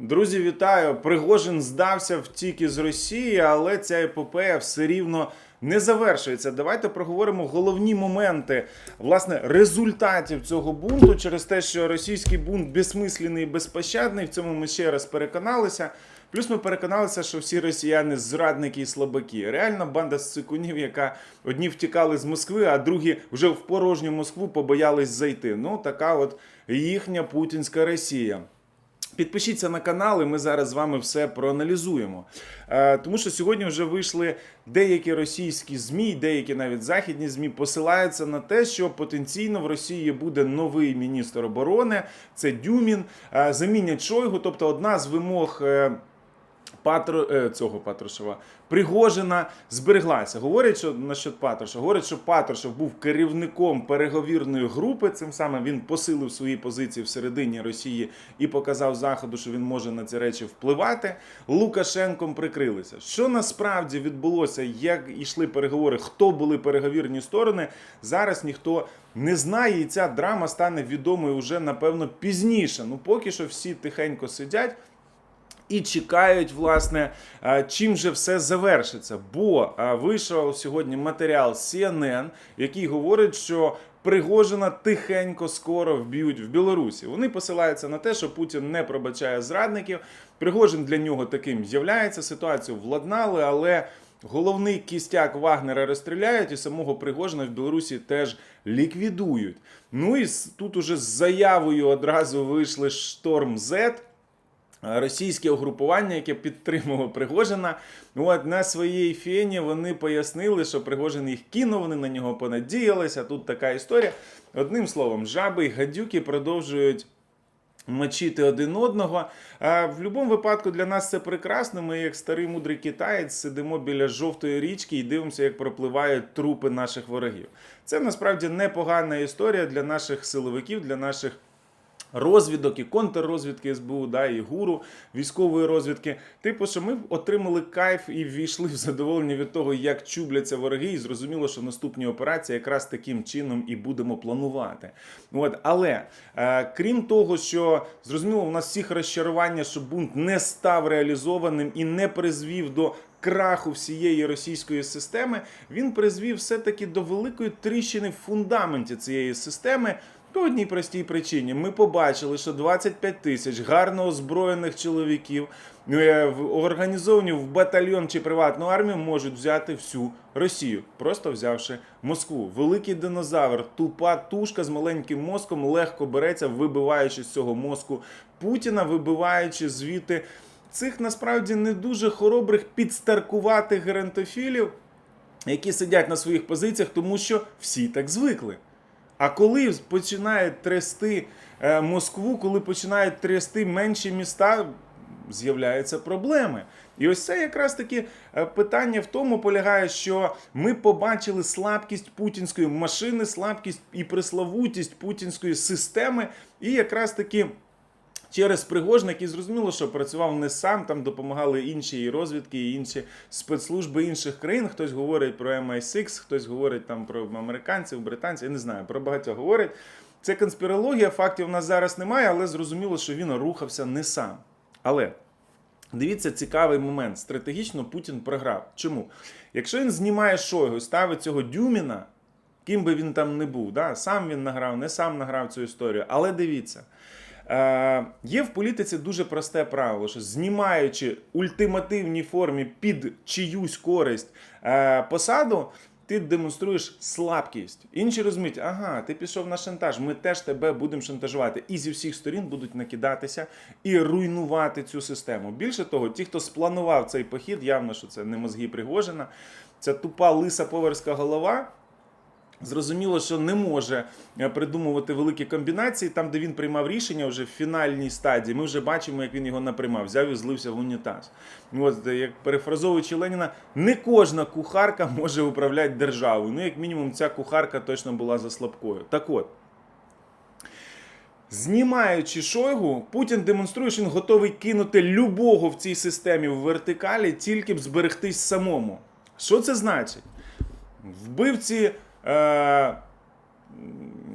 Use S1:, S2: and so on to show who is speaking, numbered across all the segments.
S1: Друзі, вітаю! Пригожин здався втік із Росії, але ця епопея все рівно не завершується. Давайте проговоримо головні моменти власне результатів цього бунту через те, що російський бунт безсмислений і безпощадний. В цьому ми ще раз переконалися. Плюс ми переконалися, що всі росіяни зрадники і слабаки. Реально банда сцикунів, яка одні втікали з Москви, а другі вже в порожню Москву побоялись зайти. Ну така от їхня путінська Росія. Підпишіться на канал, і ми зараз з вами все проаналізуємо. Е, тому що сьогодні вже вийшли деякі російські ЗМІ, деякі навіть західні ЗМІ посилаються на те, що потенційно в Росії буде новий міністр оборони. Це Дюмін. Е, замінять Шойгу. Тобто, одна з вимог. Патро е, цього Патрушева Пригожина збереглася. Говорять, що насчет Патрушева, говорять, що Патрушев був керівником переговірної групи. Цим самим він посилив свої позиції всередині Росії і показав Заходу, що він може на ці речі впливати. Лукашенком прикрилися. Що насправді відбулося, як йшли переговори, хто були переговірні сторони, зараз ніхто не знає, і ця драма стане відомою вже напевно пізніше. Ну поки що всі тихенько сидять і чекають, власне, чим же все завершиться. Бо вийшов сьогодні матеріал CNN, який говорить, що Пригожина тихенько скоро вб'ють в Білорусі. Вони посилаються на те, що Путін не пробачає зрадників. Пригожин для нього таким являється. Ситуацію владнали, але. Головний кістяк Вагнера розстріляють і самого Пригожина в Білорусі теж ліквідують. Ну і тут уже з заявою одразу вийшли Шторм Z, російське угрупування, яке підтримувало Пригожина. От на своїй фені вони пояснили, що Пригожин їх кинув, вони на нього понадіялися. Тут така історія. Одним словом, жаби й гадюки продовжують. Мочити один одного. А в будь-якому випадку для нас це прекрасно. Ми, як старий мудрий китаєць, сидимо біля жовтої річки і дивимося, як пропливають трупи наших ворогів. Це насправді непогана історія для наших силовиків, для наших розвідок і контррозвідки СБУ, да, і гуру військової розвідки. Типу, що ми отримали кайф і ввійшли в задоволення від того, як чубляться вороги, і зрозуміло, що наступні операції якраз таким чином і будемо планувати. От, але е, крім того, що зрозуміло, у нас всіх розчарування, що бунт не став реалізованим і не призвів до. Краху всієї російської системи він призвів все-таки до великої тріщини в фундаменті цієї системи, по одній простій причині. Ми побачили, що 25 тисяч гарно озброєних чоловіків, е, організовані в батальйон чи приватну армію, можуть взяти всю Росію, просто взявши Москву. Великий динозавр, тупа тушка з маленьким мозком легко береться, вибиваючи з цього мозку Путіна, вибиваючи звідти цих насправді не дуже хоробрих підстаркуватих геронтофілів, які сидять на своїх позиціях, тому що всі так звикли. А коли починають трясти е, Москву, коли починають трясти менші міста, з'являються проблеми. І ось це якраз таки е, питання в тому полягає, що ми побачили слабкість путінської машини, слабкість і приславутість путінської системи, і якраз таки. Через Пригожина, який зрозуміло, що працював не сам, там допомагали інші і розвідки, і інші спецслужби інших країн. Хтось говорить про MI6, хтось говорить там про американців, британців, я не знаю, про багатьох говорять. Це конспірологія, фактів у нас зараз немає, але зрозуміло, що він рухався не сам. Але Дивіться, цікавий момент. Стратегічно Путін програв. Чому? Якщо він знімає Шойгу ставить цього Дюміна, ким би він там не був, да? сам він награв, не сам награв цю історію. Але дивіться, є в політиці дуже просте правило, що знімаючи ультимативній формі під чиюсь користь е, посаду, ти демонструєш слабкість. Інші розуміють, ага, ти пішов на шантаж, ми теж тебе будемо шантажувати. І зі всіх сторін будуть накидатися і руйнувати цю систему. Більше того, ті, хто спланував цей похід, явно, що це не мозги Пригожина, ця тупа лиса поверська голова. Зрозуміло, що не може е, придумувати великі комбінації. Там, де він приймав рішення вже в фінальній стадії, ми вже бачимо, як він його наприймав, взяв і злився в унітаз. От, е, як перефразовуючи Леніна, не кожна кухарка може управляти державою. Ну, як мінімум, ця кухарка точно була за слабкою. Так от. Знімаючи Шойгу, Путін демонструє, що він готовий кинути любого в цій системі в вертикалі, тільки б зберегтись самому. Що це значить? Вбивці, е,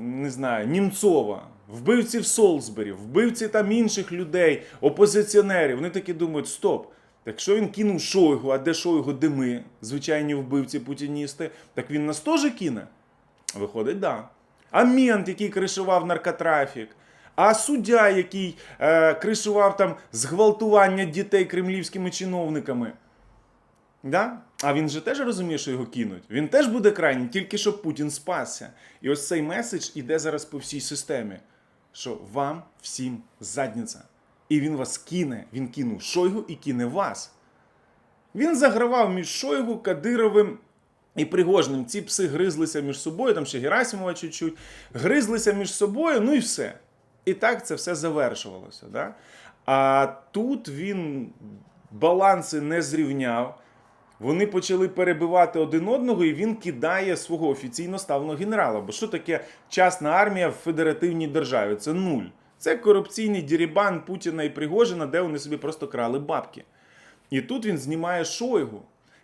S1: не знаю, Німцова, вбивці в Солсбері, вбивці там інших людей, опозиціонерів. Вони такі думають: стоп. Якщо він кинув Шойгу, а де Шойгу, де ми, звичайні вбивці путіністи, так він нас теж кине? Виходить, да. А мент, який кришував наркотрафік, а суддя, який е, кришував там зґвалтування дітей кремлівськими чиновниками. Да? А він же теж розуміє, що його кинуть. Він теж буде крайній, тільки щоб Путін спасся. І ось цей меседж іде зараз по всій системі, що вам всім задниця. І він вас кине. Він кинув Шойгу і кине вас. Він загравав між Шойгу, Кадировим і Пригожним. Ці пси гризлися між собою, там ще Герасимова чуть-чуть, гризлися між собою, ну і все. І так це все завершувалося. Да? А тут він баланси не зрівняв. Вони почали перебивати один одного, і він кидає свого офіційно ставленого генерала. Бо що таке частна армія в федеративній державі? Це нуль. Це корупційний дірібан Путіна і Пригожина, де вони собі просто крали бабки. І тут він знімає Шойгу.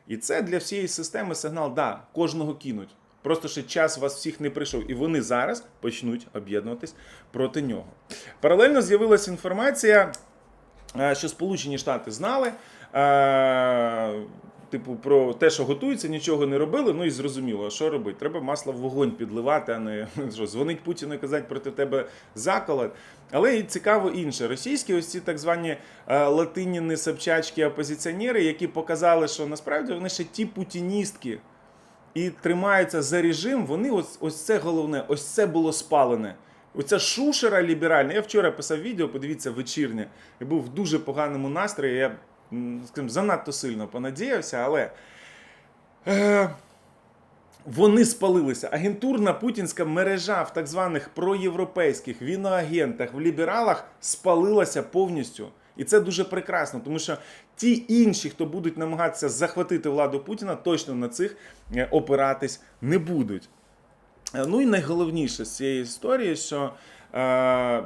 S1: І це для всієї системи сигнал: да, кожного кинуть. Просто ще час вас всіх не прийшов, і вони зараз почнуть об'єднуватись проти нього. Паралельно з'явилася інформація, е, що Сполучені Штати знали. Типу, про те, що готується, нічого не робили. Ну і зрозуміло, а що робити? Треба масло в вогонь підливати, а не що, дзвонить Путіну і казати проти тебе заколот. Але і цікаво інше. Російські ось ці так звані е, латиніни, сапчачки, опозиціонери, які показали, що насправді вони ще ті путіністки і тримаються за режим. Вони ось, ось це головне, ось це було спалене. Оця шушера ліберальна. Я вчора писав відео, подивіться, вечірнє. Я був в дуже поганому настрої. Я скажімо, занадто сильно понадіявся, але. Е, вони спалилися. Агентурна путінська мережа в так званих проєвропейських віноагентах, в лібералах спалилася повністю. І це дуже прекрасно, тому що ті інші, хто будуть намагатися захватити владу Путіна, точно на цих е, опиратись не будуть. Е, Ну і найголовніше з цієї історії, що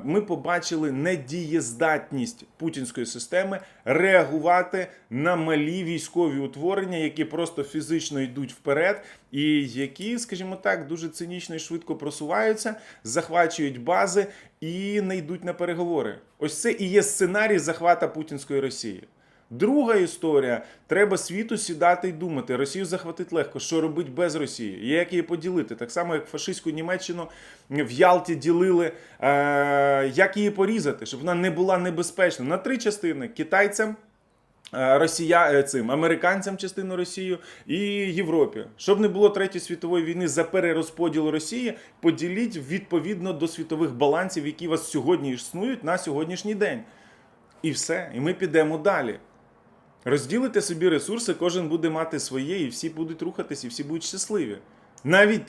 S1: ми побачили недієздатність путінської системи реагувати на малі військові утворення, які просто фізично йдуть вперед, і які, скажімо так, дуже цинічно і швидко просуваються, захвачують бази і не йдуть на переговори. Ось це і є сценарій захвата путінської Росії. Друга історія: треба світу сідати і думати. Росію захватити легко. Що робити без Росії? Як її поділити? Так само, як фашистську Німеччину в Ялті ділили, е- як її порізати, щоб вона не була небезпечна. На три частини китайцям. е, Росія е, цим американцям частину Росію і Європі, щоб не було третьої світової війни за перерозподіл Росії, поділіть відповідно до світових балансів, які у вас сьогодні існують на сьогоднішній день. І все, і ми підемо далі. Розділите собі ресурси, кожен буде мати своє, і всі будуть рухатись, і всі будуть щасливі. Навіть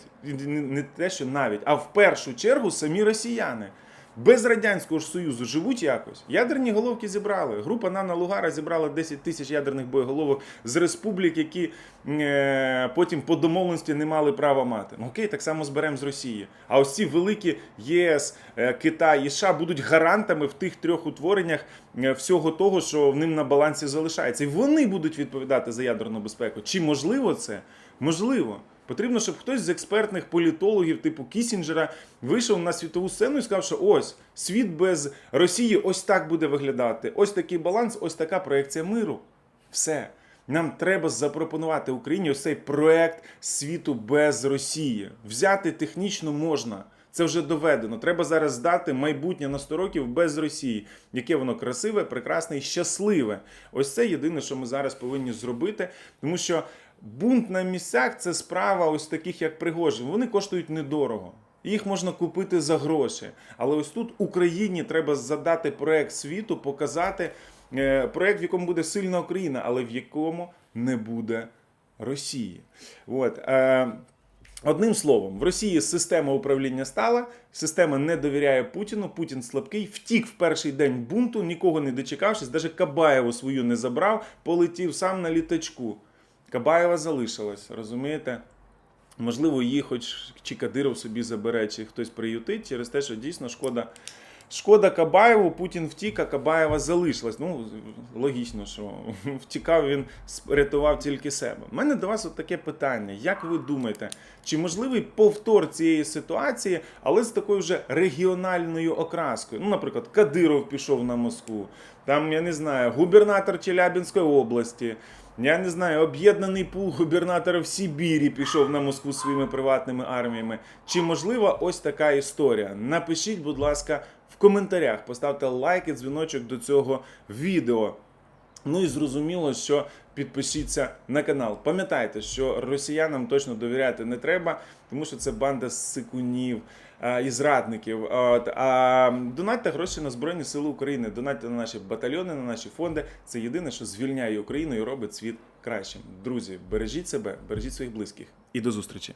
S1: не те, що навіть, а в першу чергу самі росіяни. Без Радянського ж Союзу живуть якось. Ядерні головки зібрали. Група Нана Лугара зібрала 10 тисяч ядерних боєголовок з республік, які е, потім по домовленості не мали права мати. Ну окей, так само зберемо з Росії. А ось ці великі ЄС, е, Китай і США будуть гарантами в тих трьох утвореннях е, всього того, що в ним на балансі залишається. І вони будуть відповідати за ядерну безпеку. Чи можливо це? Можливо. Потрібно, щоб хтось з експертних політологів, типу Кісінджера, вийшов на світову сцену і сказав, що ось світ без Росії ось так буде виглядати. Ось такий баланс, ось така проекція миру. Все. Нам треба запропонувати Україні ось цей проект світу без Росії. Взяти технічно можна. Це вже доведено. Треба зараз здати майбутнє на 100 років без Росії, яке воно красиве, прекрасне і щасливе. Ось це єдине, що ми зараз повинні зробити, тому що бунт на місцях це справа ось таких, як Пригожин. Вони коштують недорого. Їх можна купити за гроші. Але ось тут Україні треба задати проект світу, показати е, проект, в якому буде сильна Україна, але в якому не буде Росії. От. Е, Одним словом, в Росії система управління стала, система не довіряє Путіну, Путін слабкий, втік в перший день бунту, нікого не дочекавшись, навіть Кабаєву свою не забрав, полетів сам на літачку. Кабаєва залишилась, розумієте? Можливо, її хоч чи Кадиров собі забере, чи хтось приютить через те, що дійсно шкода, Шкода Кабаєву, Путін втік, а Кабаєва залишилась. Ну, логічно, що втікав він, рятував тільки себе. У мене до вас от таке питання. Як ви думаєте, чи можливий повтор цієї ситуації, але з такою вже регіональною окраскою? Ну, наприклад, Кадиров пішов на Москву, там, я не знаю, губернатор Челябинської області. Я не знаю, об'єднаний пул губернаторів Сибірі пішов на Москву своїми приватними арміями. Чи можлива ось така історія? Напишіть, будь ласка, в коментарях, поставте лайк і дзвіночок до цього відео. Ну і зрозуміло, що підпишіться на канал. Пам'ятайте, що росіянам точно довіряти не треба, тому що це банда сикунів а, і зрадників. От, а донатьте гроші на Збройні Сили України, донатьте на наші батальйони, на наші фонди. Це єдине, що звільняє Україну і робить світ кращим. Друзі, бережіть себе, бережіть своїх близьких і до зустрічі.